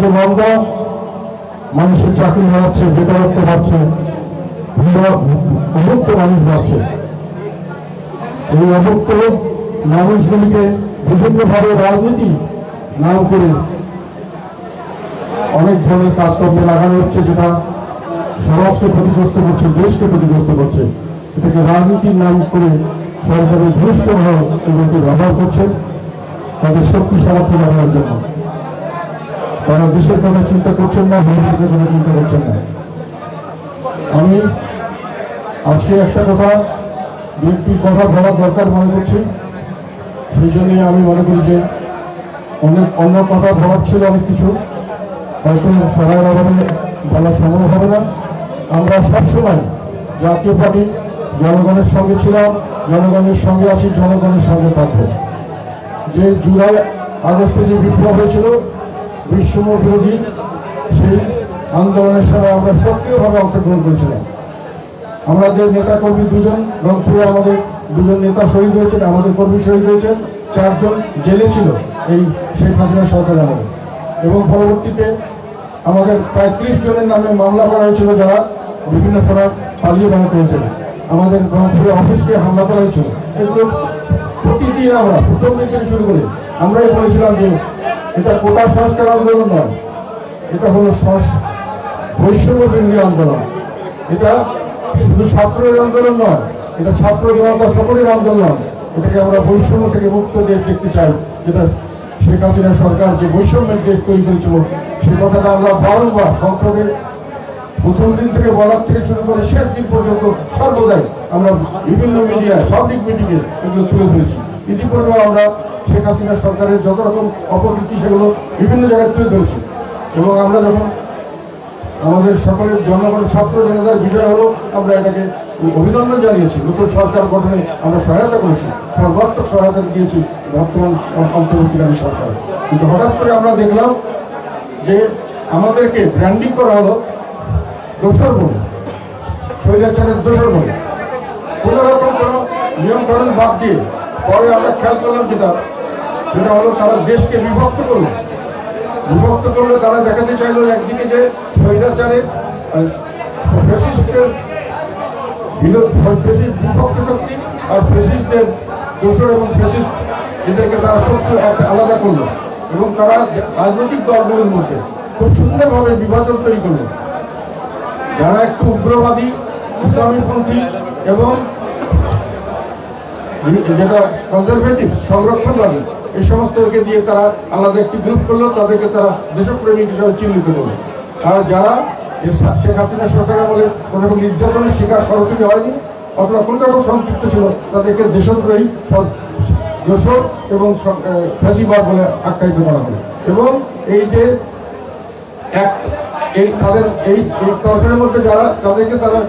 যে মন্দা মানুষের চাকরি বাড়াচ্ছে বেকারত্ব বাড়ছে অভুক্ত মানুষ বাড়ছে। এই অভুক্ত মানুষগুলিকে বিভিন্নভাবে রাজনীতি নাম করে অনেক ধরনের কাজকর্মে লাগানো হচ্ছে যেটা সমাজকে ক্ষতিগ্রস্ত করছে, দেশকে ক্ষতিগ্রস্ত করছে। এটাকে রাজনীতির নাম করে সরকারের ঘনিষ্ঠ এগুলোকে ব্যবহার করছে তাদের শক্তি সামর্থ্য ব্যবহারের জন্য। তারা দেশের কথা চিন্তা করছেন না ভবিষ্যতের কথা চিন্তা করছেন না। আমি আজকে একটা কথা একটি কথা বলার দরকার মনে করছি। সেই জন্য আমি মনে করি যে অনেক অন্য কথা বলার ছিল অনেক কিছু। হয়তো সহায়ের অভাবে বলা সম্ভব হবে না। আমরা সবসময় জাতীয় পার্টি, জনগণের সঙ্গে ছিলাম, জনগণের সঙ্গে আছি, জনগণের সঙ্গে থাকব। যে জুলাই আগস্টে যে বিপ্লব হয়েছিল বিশ্বম সেই আন্দোলনের সময় আমরা সক্রিয়ভাবে অংশগ্রহণ করেছিলাম। আমাদের নেতা কর্মী দুজন রংপুরে আমাদের দুজন নেতা শহীদ হয়েছেন, আমাদের কর্মী শহীদ হয়েছেন, চারজন জেলে ছিল এই শেখ হাসিনা সরকার আমাদের এবং পরবর্তীতে আমাদের প্রায় ত্রিশ জনের নামে মামলা করা হয়েছিল, যারা বিভিন্ন সময় পালিয়ে বানাতে হয়েছিল। আমাদের রংপুরে অফিসকে হামলা করা হয়েছিল। এগুলো প্রতিদিন আমরা, প্রথম থেকে শুরু করে, আমরাই বলেছিলাম যে এটা কোটা সংস্কার আন্দোলন নয়। এটা হলো বৈষম্য আন্দোলন। এটা শুধু ছাত্রের আন্দোলন নয়, এটা ছাত্র জনতা সকলের আন্দোলন এটাকে আমরা বৈষম্য থেকে মুক্ত দেশ দেখতে চাই, যেটা শেখ হাসিনা সরকার যে বৈষম্যের দেশ তৈরি করেছিল, সে কথাটা আমরা বারংবার সংসদে প্রথম দিন থেকে বলার থেকে শুরু করে শেষ দিন পর্যন্ত সর্বদাই আমরা বিভিন্ন মিডিয়ায় পাবলিক মিটিংয়ে এগুলো তুলে ধরেছি। ইতিপূর্বে আমরা শেখ হাসিনা সরকারের যত রকম অপকীর্তি সেগুলো বিভিন্ন জায়গায় তুলে ধরেছি। এবং আমরা যখন আমাদের সকলের জনগণের ছাত্র জনতার বিজয় হলো, আমরা এটাকে অভিনন্দন জানিয়েছি। নতুন সরকার গঠনে আমরা সহায়তা করেছি, সর্বাত্মক সহায়তা দিয়েছি বর্তমান অন্তর্বর্তীকালীন সরকার। কিন্তু হঠাৎ করে আমরা দেখলাম যে আমাদেরকে ব্র্যান্ডিং করা হলো দোষর বলে, স্বৈরাচারের দোষর বলে। কোনো রকম কোনো নিয়মকানুন বাদ দিয়ে পরে আমরা খেয়াল করলাম যেটা, সেটা হলো তারা দেশকে বিভক্ত করল। বিভক্ত করলে তারা দেখাতে চাইলো একদিকে যে ফেসিস্ট বিপক্ষ শক্তি আর ফেসিস্টদের দোষর এবং ফেসিস্ট এদেরকে তারা শক্তি আলাদা করল। এবং তারা রাজনৈতিক দলগুলোর মধ্যে খুব সুন্দরভাবে বিভাজন তৈরি করল। যারা একটু উগ্রবাদী, ইসলামীপন্থী এবং যেটা কনজারভেটিভ সংরক্ষণবাদী এই সমস্তকে দিয়ে তারা আলাদা একটি গ্রুপ করল তাদেরকে তারা দেশপ্রেমিক হিসাবে চিহ্নিত করল। আর যারা শেখ হাসিনা সরকার আমলে কোনো রকম নির্যাতনের শিকার সরাসরি হয়নি অথবা কোনো রকম সম্পৃক্ত ছিল তাদেরকে দেশদ্রোহী দোষর এবং আহ, বলে আখ্যায়িত করা হয়। এবং এই যে এক এই তাদের এই তর্কের মধ্যে যারা তাদেরকে তারা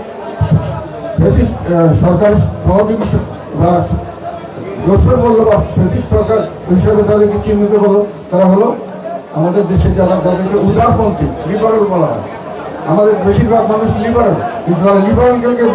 সরকার সহযোগী বা দোষর বলল বা ফেসিস্ট সরকার হিসাবে তাদেরকে চিহ্নিত করল তারা হলো আমাদের দেশে যারা, যাদেরকে উদারপন্থী লিবারেল বলা হয়। আমাদের বেশিরভাগ মানুষ লিবারেল কিন্তু তারা লিবারেলকে